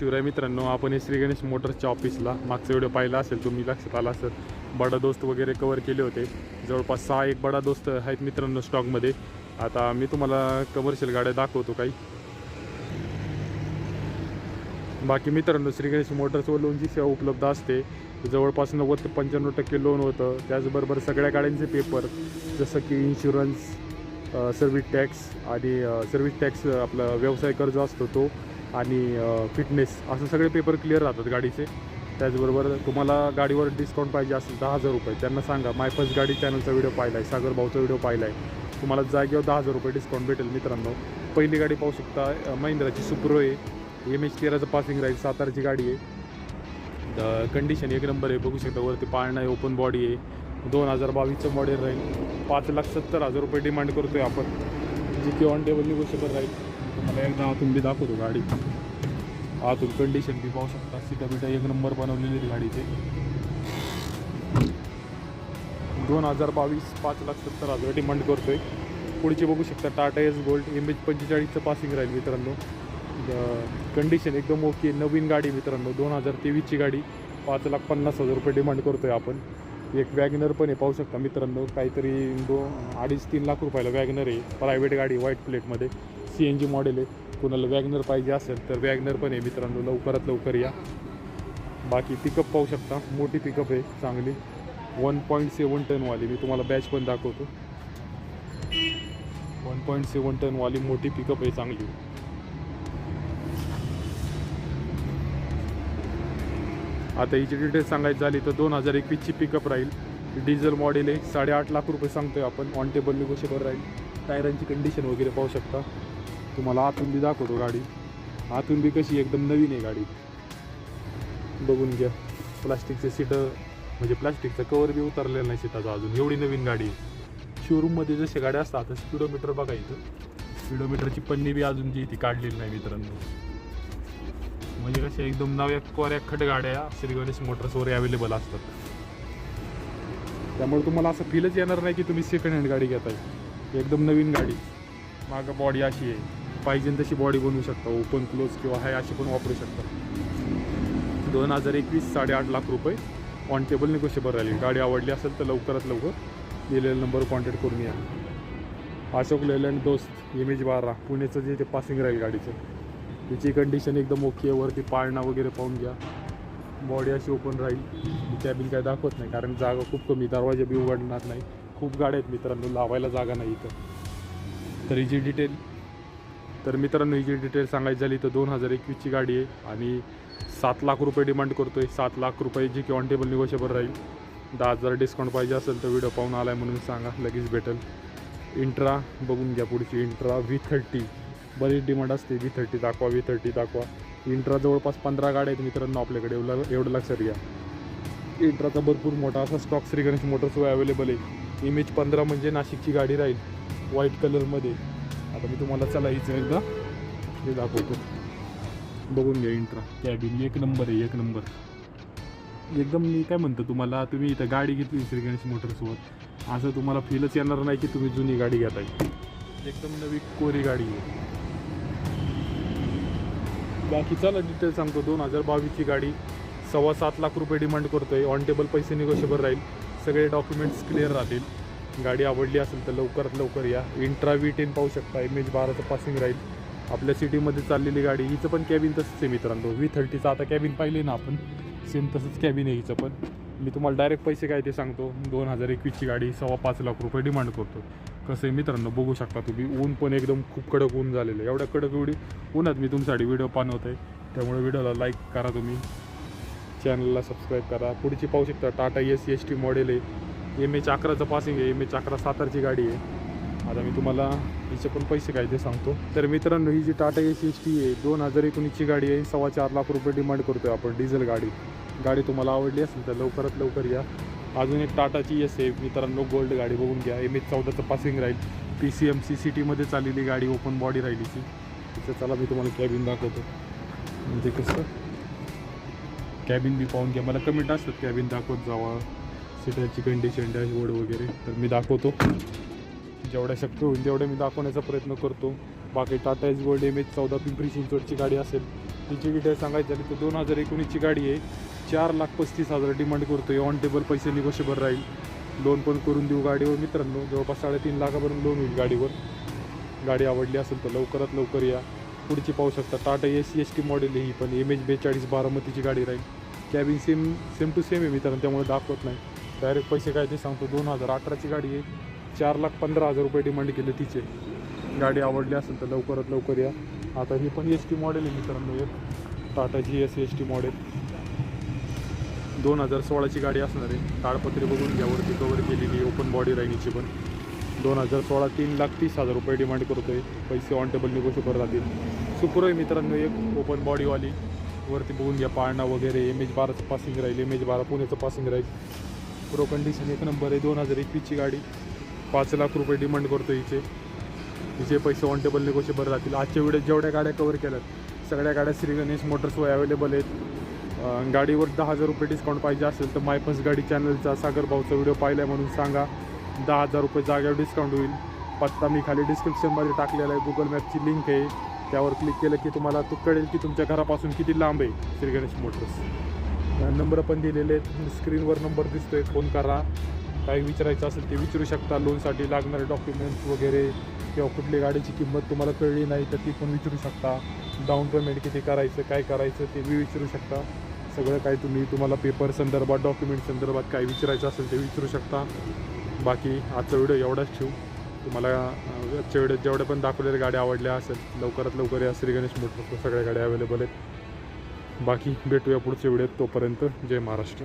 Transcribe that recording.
शिवराय मित्रांनो आपण हे श्री गणेश मोटर्सच्या ऑफिसला मागचा व्हिडिओ पाहिला असेल तुम्ही लक्षात आला असेल. बडा दोस्त वगैरे कवर केले होते. जवळपास सहा एक बडा दोस्त आहेत मित्रांनो स्टॉकमध्ये आता मी तुम्हाला कमर्शियल गाड्या दाखवतो काही. बाकी मित्रांनो श्री गणेश मोटर्सवर लोनची सेवा उपलब्ध असते जवळपास नव्वद ते पंच्याण्णव टक्के लोन होतं. त्याचबरोबर सगळ्या गाड्यांचे पेपर जसं की इन्शुरन्स सर्व्हिस टॅक्स आणि सर्व्हिस टॅक्स आपला व्यवसाय कर्ज असतो तो. आणि फिटनेस असं सगळे पेपर क्लिअर राहतात गाडीचे. त्याचबरोबर तुम्हाला गाडीवर डिस्काउंट पाहिजे असेल दहा हजार रुपये. त्यांना सांगा माय फर्स्ट गाडी चॅनलचा व्हिडिओ पाहिला आहे सागर भाऊचा व्हिडिओ पाहिला आहे तुम्हाला जागेवर दहा हजार रुपये डिस्काउंट भेटेल मित्रांनो. पहिली गाडी पाहू शकता महिंद्राची सुप्रो आहे. एम एच तेराचं पासिंग राहील सातारची गाडी आहे. कंडिशन एक नंबर आहे बघू शकता वरती पाळणं आहे ओपन बॉडी आहे. दोन हजार बावीसचं मॉडेल राहील. पाच लाख सत्तर हजार रुपये डिमांड करतो आहे आपण. जी की ऑन टेबल निगोशिएबल राहील तुम्हाला एकदा आतून बी दाखवतो गाडी. आतून कंडिशन बी पाहू शकता. सीटा बिटा एक नंबर बनवलेली आहे गाडीचे. दोन हजार बावीस पाच लाख सत्तर हजार डिमांड करतोय. पुढची बघू शकता Tata ace gold M H पंचेचाळीसचं passing राहील मित्रांनो. कंडिशन एकदम ओके नवीन गाडी मित्रांनो. दोन हजार तेवीसची गाडी. पाच लाख पन्नास हजार रुपये डिमांड करतोय आपण. एक वॅगनर पण आहे पाहू शकता मित्रांनो. काहीतरी दोन अडीच तीन लाख रुपयाला वॅगनर आहे. प्रायव्हेट गाडी व्हाईट प्लेटमध्ये सी एन जी मॉडेल आहे. कुणाला वॅगनर पाहिजे असेल तर वॅगनर पण आहे मित्रांनो. लवकरात लवकर या. बाकी पिकअप पाहू शकता. मोठी पिकअप आहे चांगली. वन पॉईंट सेवन टनवाली मी तुम्हाला बॅच पण दाखवतो. वन पॉईंट सेवन टनवाली मोठी पिकअप आहे चांगली. आता हिची डिटेल्स सांगायची झाली तर दोन हजार एकवीसची पिकअप राहील. डिझेल मॉडेल आहे. साडेआठ लाख रुपये सांगतोय आपण. ऑन टेबल निगोशिएबल राहील. टायरांची कंडिशन वगैरे पाहू शकता. तुम्हाला आतून बी दाखवतो गाडी. आतून बी कशी एकदम नवीन आहे गाडी. बघून घ्या. प्लास्टिकचे सीटं म्हणजे प्लास्टिकचं कवर बी उतरलेलं नाही सीटाचा अजून. एवढी नवीन गाडी आहे. शोरूममध्ये जसे गाड्या असतात तर किलोमीटर बघा इथं. स्पीडोमीटरची पन्नी बी अजून जी ती काढलेली नाही मित्रांनो. म्हणजे कशा एकदम नव्या कोऱ्या खट गाड्या श्री गणेश मोटर्सवर अवेलेबल असतात. त्यामुळे तुम्हाला असं फीलच येणार नाही की तुम्ही सेकंड हँड गाडी घेताय. एकदम नवीन गाडी. मागं बॉडी अशी आहे. पाहिजे तशी बॉडी बनवू शकता. ओपन क्लोज किंवा हाय अशी पण वापरू शकता. दोन हजार एकवीस साडेआठ लाख रुपये ऑन टेबल निगोशिएबल राहील गाडी आवडली असेल तर लवकरात लवकर दिलेल्या नंबर कॉन्टॅक्ट करून या. अशोक लेलँड दोस्त एम एच बारा पुण्याचं जे ते पासिंग राहील गाडीचं. तिची कंडिशन एकदम ओके आहे. वरती पाळणा वगैरे पाहून घ्या. बॉडी अशी ओपन राहील. कॅबिन काय दाखवत नाही कारण जागा खूप कमी. दरवाजा बी उघडणार नाही. खूप गाड्या आहेत मित्रांनो लावायला जागा नाही इथं. तर हिची डिटेल तर मित्रांनो हिची डिटेल सांगायची झाली तर दोन हजार एकवीसची गाडी आहे आणि सात लाख रुपये डिमांड करतोय. सात लाख रुपये जी की ऑन टेबल निगोशिएबल राहील. दहा हजार डिस्काउंट पाहिजे असेल तर व्हिडिओ पाहून आला आहे म्हणून सांगा. लगेच भेटेल. इंट्रा बघून घ्या पुढची. इंट्रा व्ही थर्टी बरीच डिमांड असते. व्ही थर्टी दाखवा व्ही थर्टी दाखवा. इंट्रा जवळपास पंधरा गाड्या आहेत मित्रांनो आपल्याकडे. एवढं एवढं लक्षात घ्या. इंट्राचा भरपूर मोठा असा स्टॉक श्री गणेश मोटर्सवर अवेलेबल आहे. इमेज पंधरा म्हणजे नाशिकची गाडी राहील. व्हाईट कलरमध्ये आता मी तुम्हाला चला हिचं एकदा हे दाखवतो. बघून घ्या इंट्रा कॅबिन एक नंबर आहे एक नंबर एकदम मी काय म्हणतो तुम्हाला तुम्ही इथं गाडी घेतली श्री गणेश मोटरसोबत असं तुम्हाला फीलच येणार नाही की तुम्ही जुनी गाडी घेताय. एकदम नवी कोरी गाडी आहे. बाकी चला डिटेल सांगतो. दोन हजार बावीसची गाडी सव्वा सात लाख रुपये डिमांड करतोय. ऑन टेबल पैसे निगोशिएबल राहील. सगळे डॉक्युमेंट्स क्लिअर राहतील. गाडी आवडली असेल तर लवकरात लवकर या. इंट्रा व्ही टेन पाहू शकता एम एच बाराचं पासिंग राहील. आपल्या सिटीमध्ये चाललेली गाडी हिचं पण कॅबिन तसंच आहे मित्रांनो. व्ही थर्टीचं आता कॅबिन पाहिले ना आपण. सेम तसंच कॅबिन आहे हिचं पण. मी तुम्हाला डायरेक्ट पैसे काय ते सांगतो. दोन हजार एकवीसची गाडी सव्वा पाच लाख रुपये डिमांड करतो. कसं आहे मित्रांनो बघू शकता तुम्ही. ऊन पण एकदम खूप कडक ऊन झालेलं आहे. एवढ्या कडक एवढी ऊनात मी तुमच्यासाठी व्हिडिओ पानवत आहे. त्यामुळे व्हिडिओला लाईक करा तुम्ही. चॅनलला सबस्क्राईब करा. पुढची पाहू शकता Tata Ace S T model आहे. एम एच अकराचं पासिंग आहे. एम एच अकरा सातारची गाडी आहे. आता मी तुम्हाला हिचे पण पैसे काय ते सांगतो. तर मित्रांनो ही जी Tata Ace C S T आहे दोन हजार एकोणीसची गाडी आहे. सव्वा चार लाख रुपये डिमांड करतोय आपण डिझेल गाडी. गाडी तुम्हाला आवडली असेल तर लवकरात लवकर या. अजून एक टाटाची एस आहे. मित्रांनो गोल्ड गाडी बघून घ्या. एम एच चौदाचं पासिंग राहील. पी सी एम सी सिटीमध्ये चाललेली गाडी ओपन बॉडी राहिलीची तिचं चला मी तुम्हाला कॅबिन दाखवतो. म्हणजे कसं? कॅबिन बी पाहून घ्या. मला कमेंट असतात कॅबिन दाखवत जावा. सीटाची कंडिशन डॅशबोर्ड वगैरे. तर मी दाखवतो. जेवढ्या शक्य होईल तेवढ्या मी दाखवण्याचा प्रयत्न करतो. बाकी Tata Ace gold M H चौदा पिंपरी चिंचवडची गाडी असेल तिची डिटेल सांगायची झाली तर दोन हजार एकोणीसची गाडी आहे. चार लाख पस्तीस हजार डिमांड करतो ऑन टेबल पैसे निगोशिएबल राहील. लोन पण करून देऊ गाडीवर मित्रांनो. जवळपास साडेतीन लाखापर्यंत लोन होईल गाडीवर. गाडी आवडली असेल तर लवकरात लवकर या. पुढची पाहू शकता. Tata Ace C S T model ही पण. एम एच बेचाळीस बारामतीची गाडी राहील. Cabin same same to same आहे मित्रांनो. त्यामुळे दाखवत नाही. डायरेक्ट पैसे काय ते सांगतो दोन हजार अठराची गाडी आहे. चार लाख पंधरा हजार रुपये डिमांड केले तिचे. गाडी आवडली असेल तर लवकरात लवकर या. आता ही पण एस टी मॉडेल आहे मित्रांनो एक टाटाची एस एस टी मॉडेल दोन हजार सोळाची गाडी असणार आहे. ताडपत्री बघून घ्या वरती कवर केलेली ओपन बॉडी राहिनीची पण. दोन हजार सोळा तीन लाख तीस हजार रुपये डिमांड करतो आहे पैसे ऑन टेबल निगोशिएबल राहतील सुपर आहे मित्रांनो एक ओपन बॉडीवाली वरती बघून घ्या पाळणा वगैरे एम एच बाराचं पासिंग राहील एम एच बारा पुण्याचं पासिंग राहील. प्रो कंडिशन एक नंबर आहे दोन हजार एकवीसची गाडी. पाच लाख रुपये डिमांड करतो हिचे. हिचे पैसे ऑन टेबल निगोशिएबल राहतील. आजच्या वेळेस जेवढ्या गाड्या कवर केल्यात सगळ्या गाड्या श्री गणेश मोटर्सवर अवेलेबल आहेत. गाडीवर दहा हजार रुपये डिस्काउंट पाहिजे असेल तर मायपन्स गाडी चॅनलचा सागर भाऊचा व्हिडिओ पाहिला म्हणून सांगा. दहा हजार रुपये जाग्यावर डिस्काउंट होईल. पत्ता मी खाली डिस्क्रिप्शनमध्ये टाकलेला आहे. गुगल मॅपची लिंक आहे. त्यावर क्लिक केलं की तुम्हाला तो कळेल की तुमच्या घरापासून किती लांब आहे श्री गणेश मोटर्स नंबर पण दिलेले आहेत. स्क्रीनवर नंबर दिसतो आहे फोन करा. काही विचारायचं असेल ते विचारू शकता. लोनसाठी लागणारे डॉक्युमेंट्स वगैरे किंवा कुठली गाडीची किंमत तुम्हाला कळली नाही तर ती पण विचारू शकता. डाऊन पेमेंट किती करायचं काय करायचं ते बी विचारू शकता. सगळं काय तुम्ही तुम्हाला पेपर संदर्भात डॉक्युमेंट संदर्भात काय विचारायचं असेल ते विचारू शकता. बाकी आजचा व्हिडिओ एवढाच ठेवू. तुम्हाला आजच्या व्हिडिओत जेवढ्या पण दाखवलेल्या गाड्या आवडल्या असेल लवकरात लवकर या श्री गणेश मोटर्सवर सगळ्या गाड्या अवेलेबल आहेत. बाकी भेटूया पुढच्या व्हिडिओत तोपर्यंत जय महाराष्ट्र.